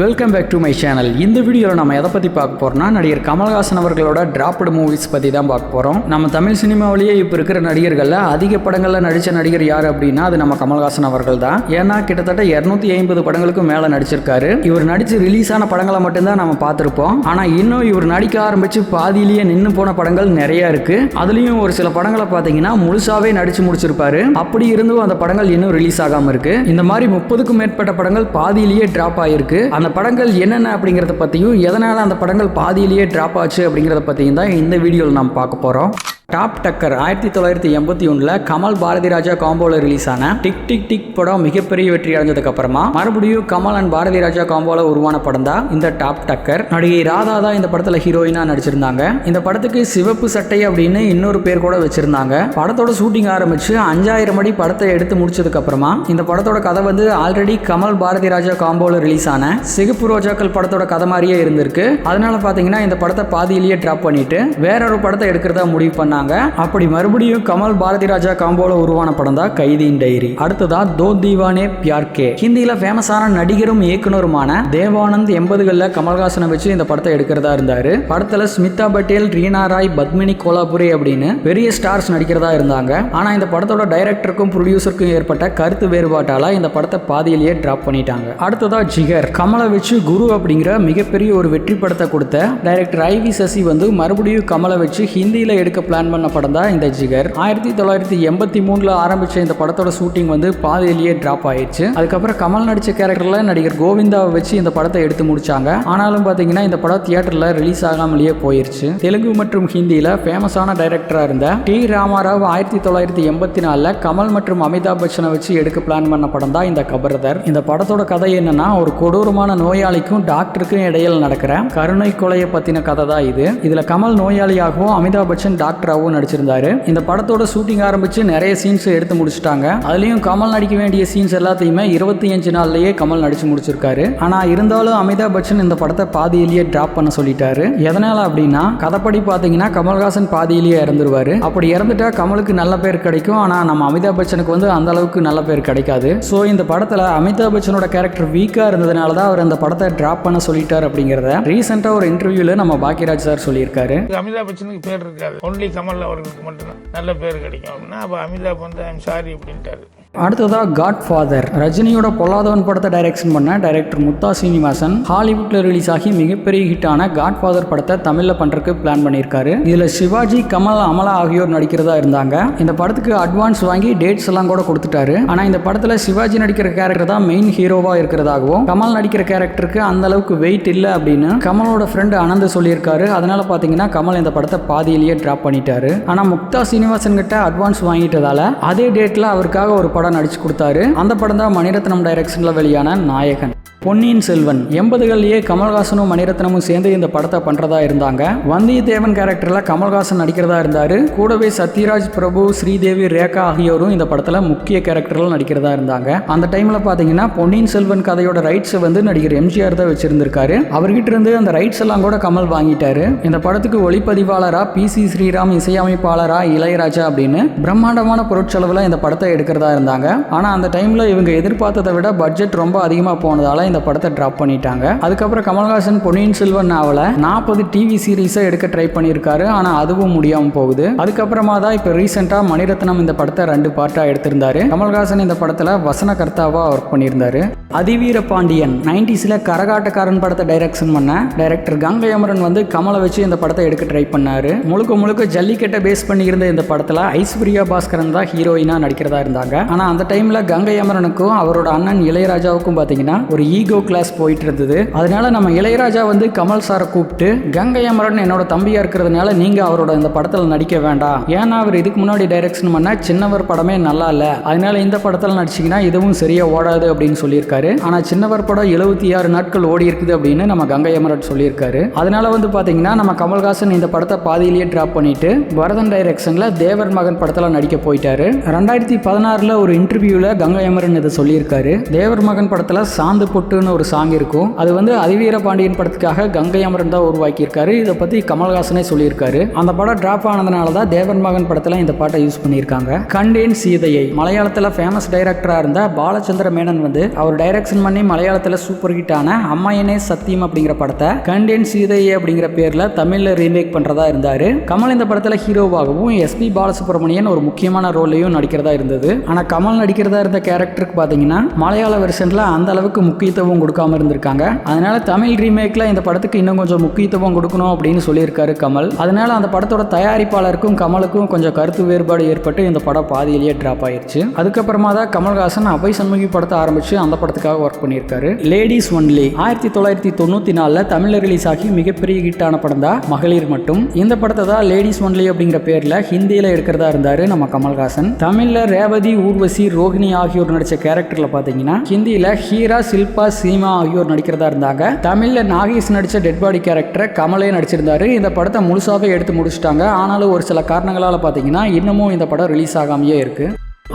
Welcome back to my channel இந்த வீடியோவில் நம்ம எதை பற்றி பார்க்க போகிறோம்னா நடிகர் கமல்ஹாசன் அவர்களோட டிராப்டு மூவிஸ் பற்றி தான் பார்க்க போகிறோம் நம்ம தமிழ் சினிமாவிலேயே இப்போ இருக்கிற நடிகர்களில் அதிக படங்களில் நடித்த நடிகர் யார் அப்படின்னா அது நம்ம கமல்ஹாசன் அவர்கள் தான். ஏன்னா கிட்டத்தட்ட இரநூத்தி ஐம்பது படங்களுக்கும் மேலே நடிச்சிருக்காரு. இவர் நடித்து ரிலீஸ் ஆன படங்களை மட்டும்தான் நம்ம பார்த்துருப்போம். ஆனால் இன்னும் இவர் நடிக்க ஆரம்பித்து பாதியிலேயே நின்று போன படங்கள் நிறைய இருக்குது அதுலேயும் ஒரு சில படங்களை பார்த்தீங்கன்னா முழுசாவே நடித்து முடிச்சிருப்பாரு. அப்படி இருந்தும் அந்த படங்கள் இன்னும் ரிலீஸ் ஆகாமல் இருக்கு. இந்த மாதிரி முப்பதுக்கும் மேற்பட்ட படங்கள் பாதியிலேயே ட்ராப் ஆயிருக்கு. அந்த படங்கள் என்னென்ன அப்படிங்கிறத பற்றியும் எதனால் அந்த படங்கள் பாதியிலேயே ட்ராப் ஆச்சு அப்படிங்கிறத பற்றியும் தான் இந்த வீடியோவில் நாம் பார்க்க போகிறோம் டாப் டக்கர் ஆயிரத்தி தொள்ளாயிரத்தி எண்பத்தி ஒன்றில் கமல் பாரதி ராஜா காம்போல ரிலீஸ் ஆன டிக் டிக் டிக் படம் மிகப்பெரிய வெற்றி அடைஞ்சதுக்கு அப்புறமா மறுபடியும் கமல் அண்ட் பாரதி ராஜா காம்போல உருவான படம் தான் இந்த டாப் டக்கர். நடிகை ராதா தான் இந்த படத்தில் ஹீரோயினா நடிச்சிருந்தாங்க. இந்த படத்துக்கு சிவப்பு சட்டை அப்படின்னு இன்னொரு பேர் கூட வச்சிருந்தாங்க. படத்தோட ஷூட்டிங் ஆரம்பிச்சு அஞ்சாயிரம் அடி படத்தை எடுத்து முடிச்சதுக்கு அப்புறமா இந்த படத்தோட கதை வந்து ஆல்ரெடி கமல் பாரதி ராஜா காம்போல ரிலீஸ் ஆன சிகப்பு ரோஜாக்கள் படத்தோட கதை மாதிரியே இருந்திருக்கு. அதனால பாத்தீங்கன்னா இந்த படத்தை பாதியிலேயே டிராப் பண்ணிட்டு வேற ஒரு படத்தை எடுக்கிறதா முடிவு பண்ணாங்க அப்படி மறுபடியும் கமல் பாரதி ராஜா காம்போல உருவான படம் தான் கைதியின் டைரி. அடுத்ததா தோ தீவானே பியார் கே ஹிந்தியில ஃபேமஸான நடிகரும் இயக்குனருமான தேவானந்த் எண்பதுகளில் கமல்ஹாசனை வச்சு இந்த படத்தை எடுக்கிறதா இருந்தாரு. படத்துல ஸ்மிதா பட்டேல் ரீனா ராய் பத்மினி கோலாபுரி அப்படின்னு பெரிய ஸ்டார்ஸ் நடிக்கிறதா இருந்தாங்க. ஆனா இந்த படத்தோட டைரக்டருக்கும் ப்ரொடியூசருக்கும் ஏற்பட்ட கருத்து வேறுபாட்டால இந்த படத்தை பாதியிலேயே டிராப் பண்ணிட்டாங்க. அடுத்ததா ஜிகர். கமலை வச்சு குரு அப்படிங்கிற மிகப்பெரிய ஒரு வெற்றி படத்தை கொடுத்த டைரக்டர் ஐ வி சசி வந்து மறுபடியும் கமலை வச்சு ஹிந்தியில எடுக்க பிளான் பண்ண படம் தான் இந்த ஜிகர். ஆயிரத்தி தொள்ளாயிரத்தி எண்பத்தி மூணுல ஆரம்பிச்ச இந்த படத்தோட ஷூட்டிங் வந்து பாதையிலேயே டிராப் ஆயிடுச்சு. அதுக்கப்புறம் கமல் நடிச்ச கேரக்டர்ல நடிகர் கோவிந்தாவை வச்சு இந்த படத்தை எடுத்து முடிச்சாங்க. ஆனாலும் பாத்தீங்கன்னா இந்த படம் தியேட்டர்ல ரிலீஸ் ஆகாமலேயே போயிருச்சு. தெலுங்கு மற்றும் ஹிந்தியில ஃபேமஸான டைரக்டரா இருந்த டி ராமாராவ் ஆயிரத்தி தொள்ளாயிரத்தி எண்பத்தி நாலுல கமல் மற்றும் அமிதாப் பச்சனை வச்சு எடுக்க பிளான் பண்ண படம் தான் இந்த கபர்தர். இந்த படத்தோட கதை என்னன்னா ஒரு கொடூரமான நோயாளிக்கும் டாக்டருக்கும் இடையில் நடக்கிற கருணை கொலையை பத்தின கதை தான் இது. இதுல கமல் நோயாளியாகவும் அமிதாப் பச்சன் டாக்டர் ராவும் நடிச்சிருந்தாரு. இந்த படத்தோட ஷூட்டிங் ஆரம்பிச்சு நிறைய சீன்ஸ் எடுத்து முடிச்சிட்டாங்க. அதுலயும் கமல் நடிக்க வேண்டிய சீன்ஸ் எல்லாத்தையுமே இருபத்தி அஞ்சு நாள்லயே கமல் நடிச்சு முடிச்சிருக்காரு. ஆனா இருந்தாலும் அமிதாப் பச்சன் இந்த படத்தை பாதியிலேயே டிராப் பண்ண சொல்லிட்டாரு. எதனால அப்படின்னா கதைப்படி பாத்தீங்கன்னா கமல்ஹாசன் பாதியிலேயே இறந்துருவாரு. அப்படி இறந்துட்டா கமலுக்கு நல்ல பேர் கிடைக்கும். ஆனா நம்ம அமிதாப் பச்சனுக்கு வந்து அந்த அளவுக்கு நல்ல பேர் கிடைக்காது. ஸோ இந்த படத்துல அமிதாப் பச்சனோட கேரக்டர் வீக்கா இருந்ததுனால தான் அவர் அந்த படத்தை டிராப் பண்ண சொல்லிட்டார் அப்படிங்கிறத ரீசெண்டா ஒரு இன்டர்வியூல நம்ம பாக்கியராஜ் சார் சொல்லியிருக்காரு. அமிதாப் பச்சனுக்கு பேர் இருக்காது. ஒன்லி கமல் அவர்களுக்கு மட்டும்தான். நல்ல பேர் கிடைக்கும் அப்படின்னா அப்போ அமிதாப் வந்து ஐம் சாரி அப்படின்ட்டாரு. அடுத்ததா காட் ஃபாதர் ரஜினியோட பொல்லாதவன் படத்தை டைரக்ஷன் பண்ண டைரக்டர் முத்தா சீனிவாசன் ஹாலிவுட்ல ரிலீஸ் ஆகி மிகப்பெரிய ஹிட்டான காட் ஃபாதர் படத்தை தமிழ்ல பண்றதுக்கு பிளான் பண்ணியிருக்காரு. இதுல சிவாஜி கமல் அமலா ஆகியோர் நடிக்கிறதா இருந்தாங்க. இந்த படத்துக்கு அட்வான்ஸ் வாங்கி டேட்ஸ் எல்லாம் கூட கொடுத்துட்டாரு. ஆனா இந்த படத்துல சிவாஜி நடிக்கிற கேரக்டர் தான் மெயின் ஹீரோவா இருக்கிறதாகவும் கமல் நடிக்கிற கேரக்டருக்கு அந்த அளவுக்கு வெயிட் இல்லை அப்படின்னு கமலோட ஃப்ரெண்டு அனந்த் சொல்லியிருக்காரு. அதனால பாத்தீங்கன்னா கமல் இந்த படத்தை பாதியிலேயே டிராப் பண்ணிட்டாரு. ஆனா முக்தா சீனிவாசன் கிட்ட அட்வான்ஸ் வாங்கிட்டதால அதே டேட்ல அவருக்காக ஒரு படம் நடிச்சு கொடுத்தாரு. அந்த படம் தான் மணிரத்னம் டைரக்ஷன்ல வெளியான நாயகன். பொன்னியின் செல்வன். எண்பதுகள்லயே கமல்ஹாசனும் மணிரத்னமும் சேர்ந்து இந்த படத்தை பண்றதா இருந்தாங்க. வந்தியத்தேவன் கேரக்டர்ல கமல்ஹாசன் நடிக்கிறதா இருந்தாரு. கூடவே சத்யராஜ் பிரபு ஸ்ரீதேவி ரேகா ஆகியோரும் இந்த படத்துல முக்கிய கேரக்டர்ல நடிக்கிறதா இருந்தாங்க. அந்த டைம்ல பாத்தீங்கன்னா பொன்னியின் செல்வன் கதையோட ரைட்ஸ் வந்து நடிகர் எம்ஜிஆர் தான் வச்சிருந்திருக்காரு. அவர்கிட்ட இருந்து அந்த ரைட்ஸ் எல்லாம் கூட கமல் வாங்கிட்டாரு. இந்த படத்துக்கு ஒளிப்பதிவாளரா பி. சி. ஸ்ரீராம் இசையமைப்பாளரா இளையராஜா அப்படின்னு பிரம்மாண்டமான பொருட்செலவுல இந்த படத்தை எடுக்கிறதா இருந்தாங்க. ஆனா அந்த டைம்ல இவங்க எதிர்பார்த்ததை விட பட்ஜெட் ரொம்ப அதிகமா போனதால இந்த படத்தை ட்ராப் பண்ணிட்டாங்க. அதுக்கப்புறம் கமல்ஹாசன் பொன்னியின் செல்வன் நாவல நாற்பது டிவி சீரீஸை எடுக்க ட்ரை பண்ணியிருக்காரு ஆனா அதுவும் முடியாம போகுது. அதுக்கப்புறமா தான் இப்போ ரீசெண்டா மணிரத்னம் இந்த படத்தை ரெண்டு பார்ட்டா எடுத்திருந்தாரு. கமல்ஹாசன் இந்த படத்துல வசனகர்த்தாவாக ஒர்க் பண்ணியிருந்தாரு. அதிவீர பாண்டியன் நைன்டிஸ்ல கரகாட்டக்காரன் படத்தை டைரக்ஷன் பண்ண டைரக்டர் கங்கை அமரன் வந்து கமலை வச்சு இந்த படத்தை எடுக்க ட்ரை பண்ணாரு. முழுக்க முழுக்க ஜல்லிக்கட்டை பேஸ் பண்ணி இருந்த இந்த படத்துல ஐஸ்வர்யா பாஸ்கரன் தான் ஹீரோயினா நடிக்கிறதா இருந்தாங்க. ஆனா அந்த டைம்ல கங்கை அமரனுக்கும் அவரோட அண்ணன் இளையராஜாவுக்கும் பாத்தீங்கன்னா ஒரு ஈ ஈகோ கிளாஸ் போயிட்டு இருந்தது அதனால நம்ம இளையராஜா வந்து கமல் சாரை கூப்பிட்டு கங்கை அமரன் என்னோட தம்பியா இருக்கிறதுனால நீங்க அவரோட இந்த படத்துல நடிக்க வேண்டாம். ஏன்னா அவர் இதுக்கு முன்னாடி டைரக்ஷன் பண்ண சின்னவர் படமே நல்லா இல்ல. அதனால இந்த படத்துல நடிச்சீங்கன்னா இதுவும் சரியா ஓடாது அப்படின்னு சொல்லியிருக்காரு. ஆனா சின்னவர் படம் எழுபத்தி ஆறு நாட்கள் ஓடி இருக்குது அப்படின்னு நம்ம கங்கை அமரன் சொல்லியிருக்காரு. அதனால வந்து பாத்தீங்கன்னா நம்ம கமல்ஹாசன் இந்த படத்தை பாதியிலேயே டிராப் பண்ணிட்டு பரதன் டைரக்ஷன்ல தேவர் மகன் படத்துல நடிக்க போயிட்டாரு. ரெண்டாயிரத்தி பதினாறுல ஒரு இன்டர்வியூல கங்கை அமரன் இதை சொல்லியிருக்காரு. தேவர் மகன் படத்துல சாந்து பொட்டு பொட்டுன்னு ஒரு சாங் இருக்கும். அது வந்து அதிவீர பாண்டியன் படத்துக்காக கங்கை அமரன் தான் உருவாக்கியிருக்காரு. இதை பற்றி கமல்ஹாசனே சொல்லியிருக்காரு. அந்த படம் டிராப் ஆனதுனால தான் தேவன் மகன் படத்தில் இந்த பாட்டை யூஸ் பண்ணியிருக்காங்க. கண்டேன் சீதையை. மலையாளத்தில் ஃபேமஸ் டைரக்டராக இருந்த பாலச்சந்திர மேனன் வந்து அவர் டைரக்ஷன் பண்ணி மலையாளத்தில் சூப்பர் ஹிட்டான அம்மையனே சத்தியம் அப்படிங்கிற படத்தை கண்டேன் சீதையை அப்படிங்கிற பேரில் தமிழில் ரீமேக் பண்ணுறதா இருந்தார். கமல் இந்த படத்தில் ஹீரோவாகவும் எஸ்பி பாலசுப்ரமணியன் ஒரு முக்கியமான ரோல்லையும் நடிக்கிறதா இருந்தது. ஆனால் கமல் நடிக்கிறதா இருந்த கேரக்டருக்கு பார்த்தீங்கன்னா மலையாள வெர்ஷனில் அந்த அளவுக்கு முக்கியத்துவம் கொடுக்காம இருந்திருக்காங்க. அதனால தமிழ் ரீமேக்கில் இந்த படத்துக்கு இன்னும் கொஞ்சம் முக்கியத்துவம் கொடுக்கணும் அப்படின்னு சொல்லியிருக்காரு கமல். அதனால அந்த படத்தோட தயாரிப்பாளருக்கும் கமலுக்கும் கொஞ்சம் கருத்து வேறுபாடு ஏற்பட்டு இந்த படம் பாதியிலேயே டிராப் ஆயிருச்சு. அதுக்கப்புறமா தான் கமல்ஹாசன் அபை சண்முகி படத்தை ஆரம்பிச்சு அந்த படத்துக்காக ஒர்க் பண்ணியிருக்காரு. லேடிஸ் ஒன்லி ஆயிரத்தி தொள்ளாயிரத்தி தொண்ணூற்றி நாலில் தமிழில் ரிலீஸ் ஆகி மிகப்பெரிய ஹிட்டான படம் தான் மகளிர் மட்டும். இந்த படத்தை தான் லேடிஸ் ஒன்லி அப்படிங்கிற பேரில் ஹிந்தியில் எடுக்கிறதா இருந்தார் நம்ம கமல்ஹாசன். தமிழில் ரேவதி ஊர்வசி ரோஹிணி ஆகியோர் நடித்த கேரக்டரில் பார்த்தீங்கன்னா ஹிந்தியில் ஹீரா சில்பா சீமா ஆகியோர் நடிக்கிறதா இருந்தாங்க. தமிழில் நாகேஷ் நடித்த டெட் பாடி கேரக்டரை கமலே நடிச்சிருந்தாரு. இந்த படத்தை முழுசாகவே எடுத்து முடிச்சிட்டாங்க. ஆனாலும் ஒரு சில காரணங்களால் பார்த்தீங்கன்னா இன்னமும் இந்த படம் ரிலீஸ் ஆகாமையே இருக்கு.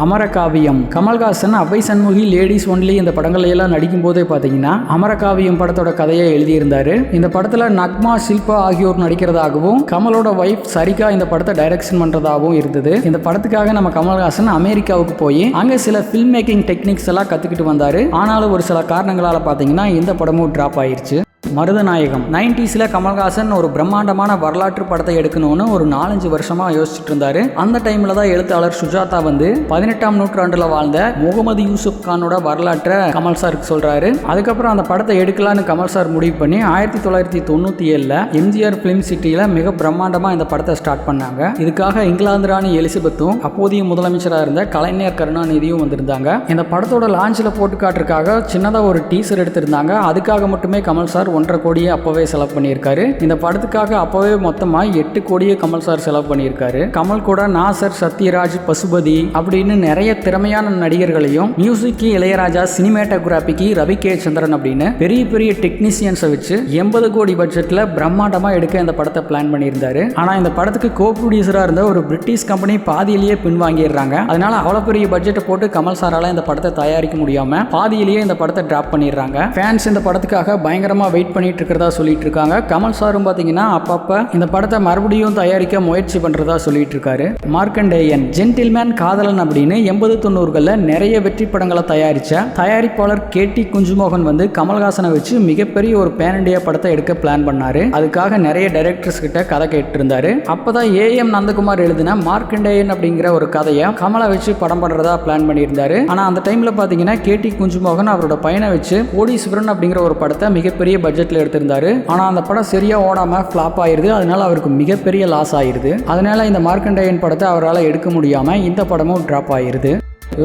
அமரகாவியம். கமல்ஹாசன் அபய் சண்முகி லேடிஸ் ஒன்லி இந்த படங்கள்ல எல்லாம் நடிக்கும் போதே பார்த்தீங்கன்னா அமரகாவியம் படத்தோட கதையை எழுதியிருந்தாரு. இந்த படத்தில் நக்மா ஷில்பா ஆகியோர் நடிக்கிறதாகவும் கமலோட ஒய்ஃப் சரிகா இந்த படத்தை டைரக்ஷன் பண்ணுறதாகவும் இருந்தது. இந்த படத்துக்காக நம்ம கமல்ஹாசன் அமெரிக்காவுக்கு போய் அங்கே சில ஃபில்ம் மேக்கிங் டெக்னிக்ஸ் எல்லாம் கற்றுக்கிட்டு வந்தார். ஆனாலும் ஒரு சில காரணங்களால் பார்த்தீங்கன்னா இந்த படமும் ட்ராப் ஆயிருச்சு. மருதநாயகம். நைன்டிஸில் கமல்ஹாசன் ஒரு பிரம்மாண்டமான வரலாற்று படத்தை எடுக்கணும்னு ஒரு நாலஞ்சு வருஷமாக யோசிச்சுட்டு இருந்தாரு. அந்த டைமில் தான் எழுத்தாளர் சுஜாதா வந்து பதினெட்டாம் நூற்றாண்டில் வாழ்ந்த முகமது யூசுப் கானோட வரலாற்றை கமல் சாருக்கு சொல்கிறாரு அதுக்கப்புறம் அந்த படத்தை எடுக்கலான்னு கமல் சார் முடிவு பண்ணி ஆயிரத்தி தொள்ளாயிரத்தி தொண்ணூற்றி ஏழில் எம்ஜிஆர் ஃபிலிம் சிட்டியில் மிக பிரம்மாண்டமாக இந்த படத்தை ஸ்டார்ட் பண்ணாங்க. இதுக்காக இங்கிலாந்து ராணி எலிசபெத்தும் அப்போதைய முதலமைச்சராக இருந்த கலைஞர் கருணாநிதியும் வந்திருந்தாங்க. இந்த படத்தோட லான்ச்சில் போட்டு காட்டுறதுக்காக சின்னதாக ஒரு டீசர் எடுத்திருந்தாங்க. அதுக்காக மட்டுமே கமல் சார் ஒன்றரை கோடியே அப்போவே செலவு பண்ணியிருக்காரு. இந்த படத்துக்காக அப்போவே மொத்தமாக எட்டு கோடியே கமல் சார் செலவு பண்ணியிருக்காரு. கமல் கூட நாசர் சத்யராஜ் பசுபதி அப்படின்னு நிறைய திறமையான நடிகர்களையும் மியூசிக்கு இளையராஜா சினிமேட்டோகிராபிக்கு ரவி கே சந்திரன் அப்படின்னு பெரிய பெரிய டெக்னீசியன்ஸை வச்சு எண்பது கோடி பட்ஜெட்டில் பிரம்மாண்டமாக எடுக்க இந்த படத்தை பிளான் பண்ணியிருந்தாரு. ஆனால் இந்த படத்துக்கு கோ ப்ரொடியூசராக இருந்த ஒரு பிரிட்டிஷ் கம்பெனி பாதியிலேயே பின்வாங்கிடுறாங்க. அதனால அவ்வளோ பெரிய பட்ஜெட்டை போட்டு கமல் சாரால இந்த படத்தை தயாரிக்க முடியாம பாதியிலேயே இந்த படத்தை டிராப் பண்ணிடுறாங்க. ஃபேன்ஸ் இந்த படத்துக்காக பயங்கரமாக வெயிட் பண்ணிட்டு இருக்கிறதா சொல்லிட்டு இருக்காங்க. கமல் சாரும் பார்த்தீங்கன்னா அப்பப்போ இந்த படத்தை மறுபடியும் தயாரிக்க முயற்சி பண்ணுறதா சொல்லிட்டு இருக்காரு. மார்க்கண்டேயன் ஜென்டில்மேன் காதலன் அப்படின்னு எண்பது தொண்ணூறுகளில் நிறைய வெற்றி படங்களை தயாரித்த தயாரிப்பாளர் கே டி குஞ்சுமோகன் வந்து கமல்ஹாசனை வச்சு மிகப்பெரிய ஒரு பேன் இண்டியா படத்தை எடுக்க பிளான் பண்ணாரு. அதுக்காக நிறைய டைரக்டர்ஸ் கிட்ட கதை கேட்டு இருந்தாரு அப்பதான் ஏஎம் நந்தகுமார் எழுதின மார்க்கண்டேயன் அப்படிங்கிற ஒரு கதையை கமலை வச்சு படம் பண்றதா பிளான் பண்ணியிருந்தாரு. ஆனா அந்த டைம்ல பாத்தீங்கன்னா கே டி குஞ்சுமோகன் அவரோட பையனை வச்சு கோடீஸ்வரன் அப்படிங்கிற ஒரு படத்தை மிகப்பெரிய பட்ஜெட்டில் எடுத்திருந்தாரு. ஆனால் அந்த படம் சரியாக ஓடாமல் ஃப்ளாப் ஆயிடுது அதனால அவருக்கு மிகப்பெரிய லாஸ் ஆயிருது. அதனால இந்த மார்க்கண்டேயன் படத்தை அவரால் எடுக்க முடியாமல் இந்த படமும் ட்ராப் ஆயிடுது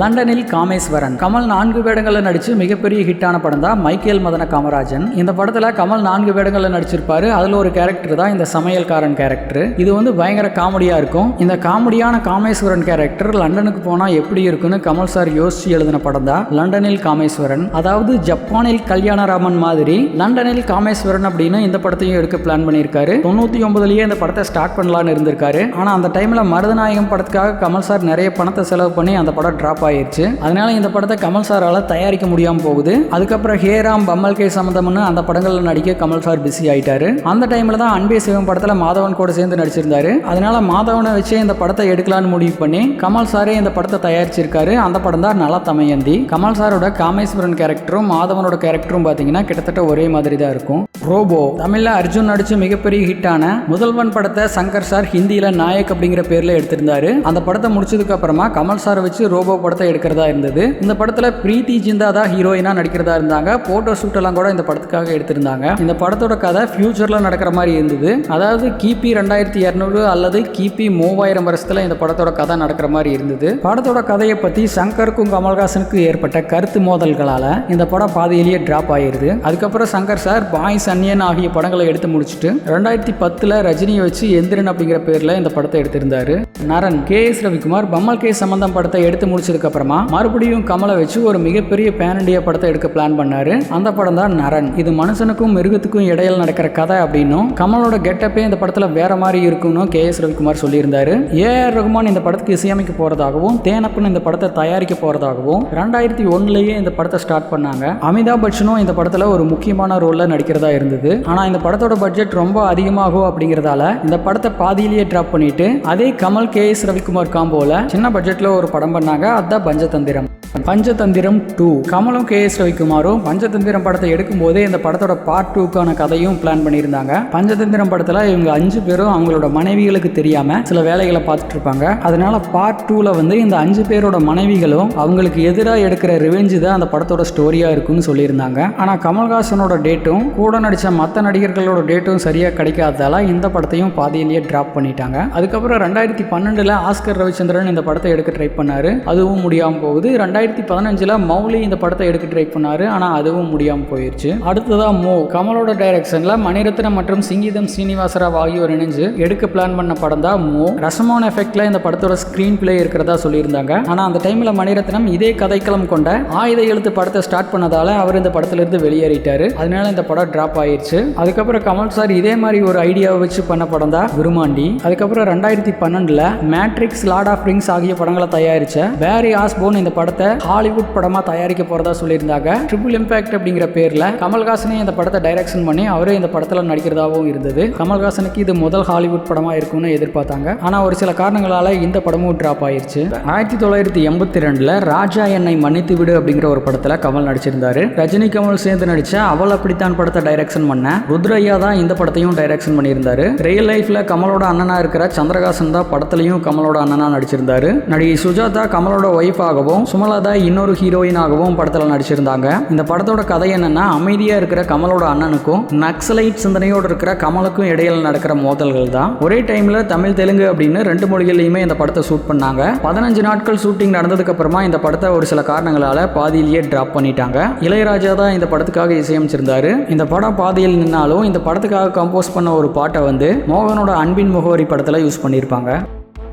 லண்டனில் காமேஸ்வரன். கமல் நான்கு வேடங்களில் நடித்து மிகப்பெரிய ஹிட்டான படம் தான் மைக்கேல் மதன காமராஜன் இந்த படத்தில் கமல் நான்கு வேடங்களில் நடிச்சிருப்பாரு. அதில் ஒரு கேரக்டர் தான் இந்த சமையல்காரன் கேரக்டர் இது வந்து பயங்கர காமெடியாக இருக்கும். இந்த காமெடியான காமேஸ்வரன் கேரக்டர் லண்டனுக்கு போனால் எப்படி இருக்குன்னு கமல் சார் யோசிச்சு எழுதின படம் தான் லண்டனில் காமேஸ்வரன். அதாவது ஜப்பானில் கல்யாணராமன் மாதிரி லண்டனில் காமேஸ்வரன் அப்படின்னு இந்த படத்தையும் எடுக்க பிளான் பண்ணியிருக்காரு. தொண்ணூற்றி ஒன்பதுலேயே இந்த படத்தை ஸ்டார்ட் பண்ணலான்னு இருந்திருக்காரு. ஆனால் அந்த டைமில் மருதநாயகம் படத்துக்காக கமல் சார் நிறைய பணத்தை செலவு பண்ணி அந்த படம் ட்ராப் ஆயிருச்சு. அதனால இந்த படத்தை கமல் சாரால் தயாரிக்க முடியாமல் போகுது. அதுக்கப்புறம் ஹேராம் பம்மல் கே சம்மந்தம்னு அந்த படங்களில் நடிக்க கமல் சார் பிஸி ஆயிட்டாரு. அந்த டைமில் தான் அன்பே சிவம் படத்தில் மாதவன் கூட சேர்ந்து நடிச்சிருந்தாரு. அதனால மாதவனை வச்சே இந்த படத்தை எடுக்கலான்னு முடிவு பண்ணி கமல் சாரே இந்த படத்தை தயாரிச்சிருக்காரு. அந்த படம் தான் நல தமயந்தி. கமல் சாரோட காமேஸ்வரன் கேரக்டரும் மாதவனோட கேரக்டரும் பார்த்தீங்கன்னா கிட்டத்தட்ட ஒரே மாதிரி தான் இருக்கும். ரோபோ தமிழில் அர்ஜுன் நடிச்சு மிகப்பெரிய ஹிட்டான முதல்வன் படத்தை சங்கர் சார் ஹிந்தியில் நாயக் அப்படிங்கிற பேரில் எடுத்திருந்தாரு. அந்த படத்தை முடிச்சதுக்கு அப்புறமா கமல் சாரை வச்சு ரோபோ படத்தை எடுக்கிறதா இருந்தது. இந்த படத்தில் பிரீத்தி ஜிந்தா தான் ஹீரோயினாக நடிக்கிறதா இருந்தாங்க. போட்டோ ஷூட் எல்லாம் கூட இந்த படத்துக்காக எடுத்திருந்தாங்க. இந்த படத்தோட கதை ஃபியூச்சரில் நடக்கிற மாதிரி இருந்தது. அதாவது கிபி ரெண்டாயிரத்தி இரநூறு அல்லது கிபி மூவாயிரம் வருஷத்தில் இந்த படத்தோட கதை நடக்கிற மாதிரி இருந்தது. படத்தோட கதையை பற்றி சங்கருக்கும் கமல்ஹாசனுக்கும் ஏற்பட்ட கருத்து மோதல்களால் இந்த படம் பாதியிலேயே டிராப் ஆயிருது. அதுக்கப்புறம் சங்கர் சார் பாய்ஸ் அன்னியன் ஆகிய படங்களை எடுத்து முடிச்சுட்டு ரெண்டாயிரத்தி பத்தில் ரஜினியை வச்சு எந்திரன் அப்படிங்கிற பேரில் இந்த படத்தை எடுத்திருந்தாரு. Naran K S Ravikumar Pammal K Sambandam படத்தை எடுத்து முடிச்சு முடிச்சதுக்கு அப்புறமா மறுபடியும் கமலை வச்சு ஒரு மிகப்பெரிய பேன் இண்டியா படத்தை எடுக்க பிளான் பண்ணாரு. அந்த படம் தான் நரன். இது மனுஷனுக்கும் மிருகத்துக்கும் இடையில நடக்கிற கதை அப்படின்னும் கமலோட கெட்டப்பே இந்த படத்துல வேற மாதிரி இருக்கும்னு கே எஸ் ரவிக்குமார் சொல்லியிருந்தாரு. ஆர் ரகுமான் இந்த படத்துக்கு இசையமைக்க போறதாகவும் தேனப்பன் இந்த படத்தை தயாரிக்க போறதாகவும் ரெண்டாயிரத்தி ஒன்னுலயே இந்த படத்தை ஸ்டார்ட் பண்ணாங்க. அமிதாப் பச்சனும் இந்த படத்துல ஒரு முக்கியமான ரோல்ல நடிக்கிறதா இருந்தது. ஆனா இந்த படத்தோட பட்ஜெட் ரொம்ப அதிகமாகும் அப்படிங்கறதால இந்த படத்தை பாதியிலேயே டிராப் பண்ணிட்டு அதே கமல் கே எஸ் ரவிக்குமார் காம்போல சின்ன பட்ஜெட்ல ஒரு படம் பண்ணாங்க. அதான் பஞ்சதந்திரம். பஞ்சதந்திரம் டூ கமலும் கே எஸ் ரவிக்குமாரும் பஞ்சதந்திரம் படத்தை எடுக்கும் போதே இந்த படத்தோட பார்ட் டூக்கான கதையும் பிளான் பண்ணியிருந்தாங்க. பஞ்சதந்திரம் படத்துல இவங்க அஞ்சு பேரும் அவங்களோட மனைவிகளுக்கு தெரியாம சில வேலைகளை பார்த்துட்டு இருப்பாங்க. அதனால பார்ட் டூல வந்து இந்த அஞ்சு பேரோட மனைவிகளும் அவங்களுக்கு எதிராக எடுக்கிற ரிவெஞ்சு தான் அந்த படத்தோட ஸ்டோரியா இருக்கும்னு சொல்லியிருந்தாங்க. ஆனா கமல்ஹாசனோட டேட்டும் கூட நடிச்ச மற்ற நடிகர்களோட டேட்டும் சரியா கிடைக்காததால இந்த படத்தையும் பாதியிலேயே டிராப் பண்ணிட்டாங்க. அதுக்கப்புறம் ரெண்டாயிரத்தி பன்னெண்டுல ஆஸ்கர் ரவிச்சந்திரன் இந்த படத்தை எடுக்க ட்ரை பண்ணாரு. அதுவும் முடியாம போகுது. ரெண்டாயிரத்தி பதினஞ்சுல மௌலி இந்த படத்தை எடுக்க ட்ரை பண்ணார். ஆனால் அதுவும் முடியாமல் போயிடுச்சு அடுத்ததாக மோ கமலோட டைரக்ஷனில் மணிரத்னம் மற்றும் சிங்கீதம் ஸ்ரீனிவாசராவ் ஆகியோர் இணைஞ்சு எடுக்க பிளான் பண்ண படம் தான் மோ. ரசமோன் எஃபெக்ட்ல இந்த படத்தோட ஸ்க்ரீன் பிளே இருக்கிறதா சொல்லியிருந்தாங்க. ஆனால் அந்த டைமில் மணிரத்னம் இதே கதைக்களம் கொண்ட ஆயுத எழுத்து படத்தை ஸ்டார்ட் பண்ணதால் அவர் இந்த படத்திலிருந்து வெளியேறிட்டார். அதனால இந்த படம் ட்ராப் ஆயிருச்சு. அதுக்கப்புறம் கமல் சார் இதே மாதிரி ஒரு ஐடியாவை வச்சு பண்ண படம் தான் விருமாண்டி அதுக்கப்புறம் ரெண்டாயிரத்தி பன்னெண்டில் மேட்ரிக்ஸ் லார்ட் ஆஃப் ரிங்ஸ் ஆகிய படங்களை தயாரிச்ச பேரி ஆஸ்போன் இந்த படத்தை ஹாலிவுட் படமா தயாரிக்க போறதா சொல்லியிருந்தாங்க. ட்ரிபிள் இம்பாக்ட் அப்படிங்கிற பேர்ல கமல்ஹாசனே இந்த படத்தை டைரக்ஷன் பண்ணி அவரே இந்த படத்துல நடிக்கிறதாவும் இருந்தது. கமல்ஹாசனுக்கு இது முதல் ஹாலிவுட் படமா இருக்கும்னு எதிர்பார்த்தாங்க. ஆனா ஒரு சில காரணங்களால இந்த படமும் டிராப் ஆயிருச்சு. ஆயிரத்தி தொள்ளாயிரத்தி எண்பத்தி ரெண்டுல ராஜா என்னை மன்னித்து விடு அப்படிங்கிற ஒரு படத்துல கமல் நடிச்சிருந்தாரு. ரஜினி கமல் சேர்ந்து நடிச்ச அவள் அப்படித்தான் படத்தை டைரக்ஷன் பண்ண. ருத்ரையா தான் இந்த படத்தையும் டைரக்ஷன் பண்ணியிருந்தாரு. ரியல் லைஃப்ல கமலோட அண்ணனா இருக்கிற சந்திரகாசன் தான் படத்துலையும் கமலோட அண்ணனா நடிச்சிருந்தாரு. நடிகை சுஜாதா கமலோட ஒய்ஃபாகவும் சுமலதா இன்னொரு ஹீரோயினாகவும் படத்தில் நடிச்சிருந்தாங்க. இந்த படத்தோட கதை என்னன்னா அமைதியாக இருக்கிற கமலோட அண்ணனுக்கும் நக்சலைட் சிந்தனையோடு இருக்கிற கமலுக்கும் இடையில நடக்கிற மோதல்கள் தான். ஒரே டைம்ல தமிழ் தெலுங்கு அப்படின்னு ரெண்டு மொழிகள்லையுமே இந்த படத்தை ஷூட் பண்ணாங்க. பதினஞ்சு நாட்கள் ஷூட்டிங் நடந்ததுக்கு அப்புறமா இந்த படத்தை ஒரு சில காரணங்களால பாதியிலேயே டிராப் பண்ணிட்டாங்க. இளையராஜா தான் இந்த படத்துக்காக இசையமைச்சிருந்தாரு. இந்த படம் பாதியில் நின்னாலும் இந்த படத்துக்காக கம்போஸ் பண்ண ஒரு பாட்டை வந்து மோகனோட அன்பின் முகவரி படத்தில் யூஸ் பண்ணியிருப்பாங்க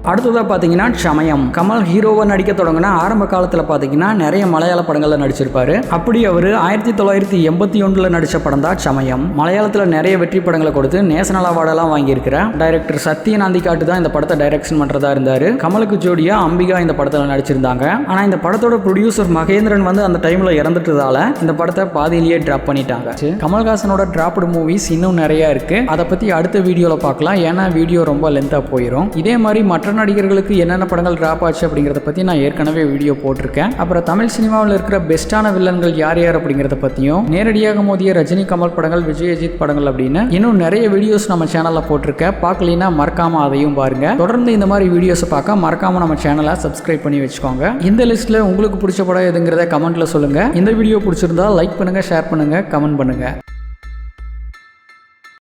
அடுத்ததாக பார்த்தீங்கன்னா சமயம் கமல் ஹீரோவை நடிக்க தொடங்கின ஆரம்ப காலத்தில் பார்த்தீங்கன்னா நிறைய மலையாள படங்களில் நடிச்சிருப்பாரு. அப்படி அவர் ஆயிரத்தி தொள்ளாயிரத்தி எண்பத்தி ஒன்றில் நடித்த படம் தான் சமயம் மலையாளத்தில் நிறைய வெற்றி படங்களை கொடுத்து நேஷனல் அவார்டெல்லாம் வாங்கியிருக்கிற டைரக்டர் சத்யநாந்தி காட்டு தான் இந்த படத்தை டைரக்ஷன் பண்ணுறதா இருந்தார். கமலுக்கு ஜோடியாக அம்பிகா இந்த படத்தில் நடிச்சிருந்தாங்க. ஆனால் இந்த படத்தோட ப்ரொடியூசர் மகேந்திரன் வந்து அந்த டைமில் இறந்துட்டதால இந்த படத்தை பாதியிலேயே ட்ராப் பண்ணிட்டாங்க. கமல்ஹாசனோட டிராப்டு மூவிஸ் இன்னும் நிறையா இருக்குது அதை பற்றி அடுத்த வீடியோவில் பார்க்கலாம். ஏன்னா வீடியோ ரொம்ப லென்த்தாக போயிடும் இதே மாதிரி மற்ற நடிகர்களுக்கு என்னென்ன படங்கள் ட்ராப் ஆச்சு அப்படிங்கிறத பற்றி நான் ஏற்கனவே வீடியோ போட்டிருக்கேன். அப்புறம் தமிழ் சினிமாவில் இருக்கிற பெஸ்ட்டான வில்லன்கள் யார் யார் அப்படிங்கிறத பற்றியும் நேரடியாக மோதிய ரஜினி கமல் படங்கள் விஜய் அஜித் படங்கள் அப்படின்னு இன்னும் நிறைய வீடியோஸ் நம்ம சேனலில் போட்டிருக்கேன். பார்க்கலைன்னா மறக்காம அதையும் பாருங்க. தொடர்ந்து இந்த மாதிரி வீடியோஸை பார்க்க மறக்காம நம்ம சேனலை சப்ஸ்கிரைப் பண்ணி வச்சுக்கோங்க. இந்த லிஸ்ட்டில் உங்களுக்கு பிடிச்ச படம் எதுங்கிறத கமெண்ட்ல சொல்லுங்க. இந்த வீடியோ பிடிச்சிருந்தா லைக் பண்ணுங்க ஷேர் பண்ணுங்க கமெண்ட் பண்ணுங்க.